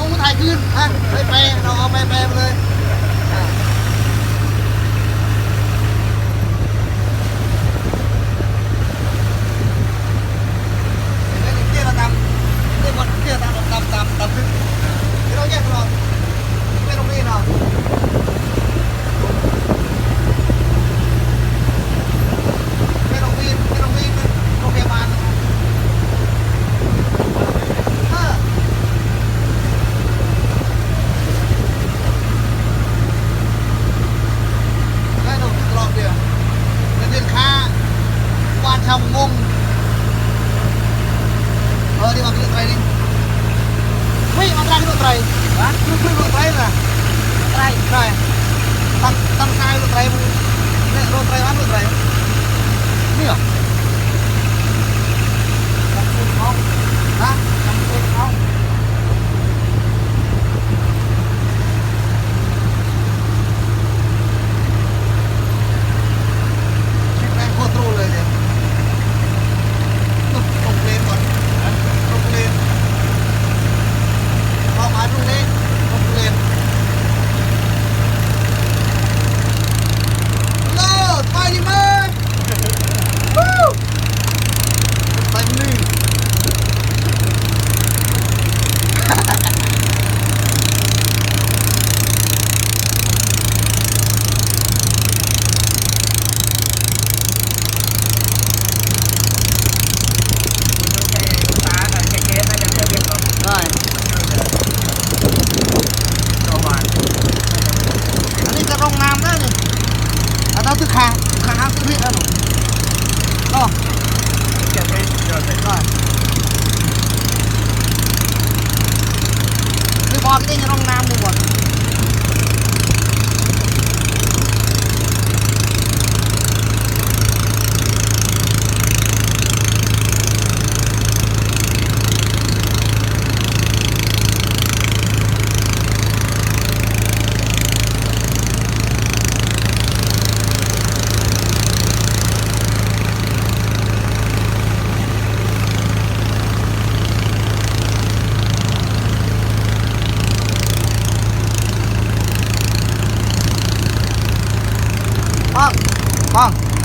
ของกูถ่ายขึ้นอะไปไปเราเอาไปไปเลย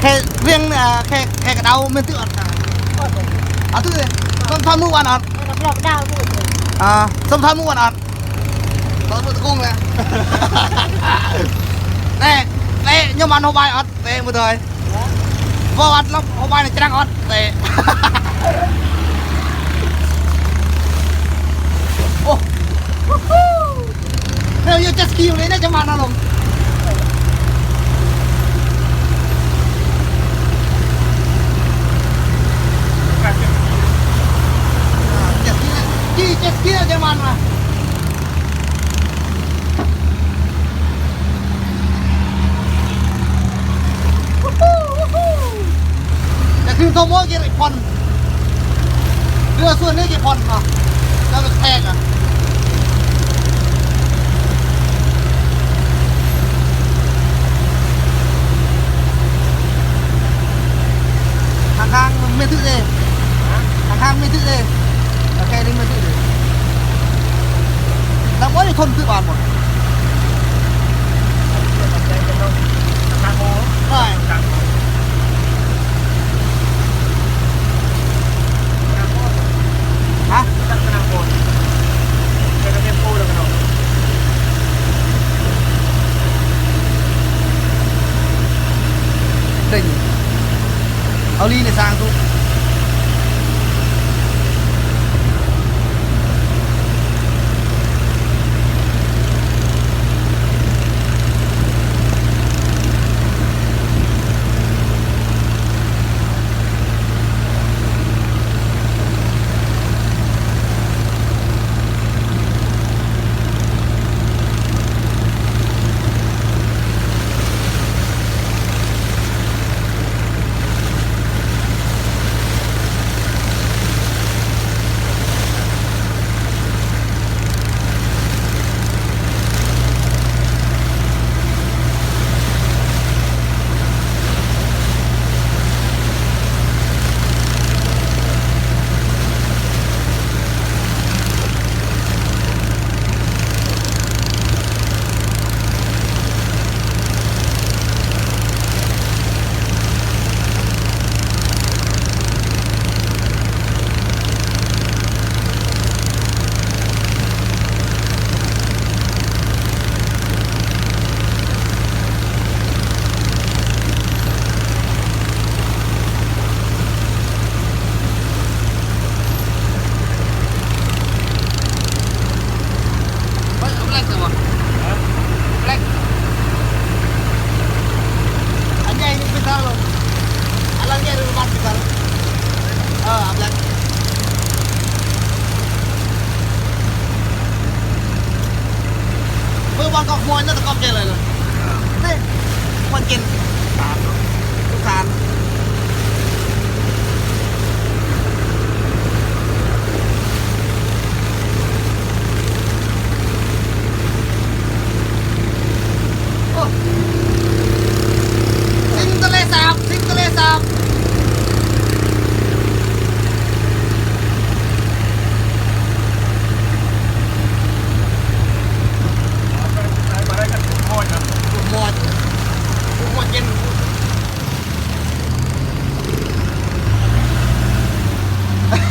khe riêng à, khe khe cái đau mình tự à tự xong thôi mua ăn ăn à xong thôi mua ăn ăn đó tôi cung nè nè nè nhưng mà nó bay ăn tệ một thời vô ăn lắm hôm bay này chắc ăn tệ ô theo như just kill đấy nó chẳng ăn đâu ตัวมั่กี่พอนเรือส่วนนี้กี่พอนอะแล้วแทกอะทางข้างไม่ถึงเลยทางข้างไม่ถึงเลยแต่แค่นี่ไม่ถึงเลยแล้วว่าจะทนคือบานหมดใช่ อันแรกเมื่อวันก็ขโมยนั่นตะกอบเจอเลยเลยนี่มันกินตามเนาะทุกทานเ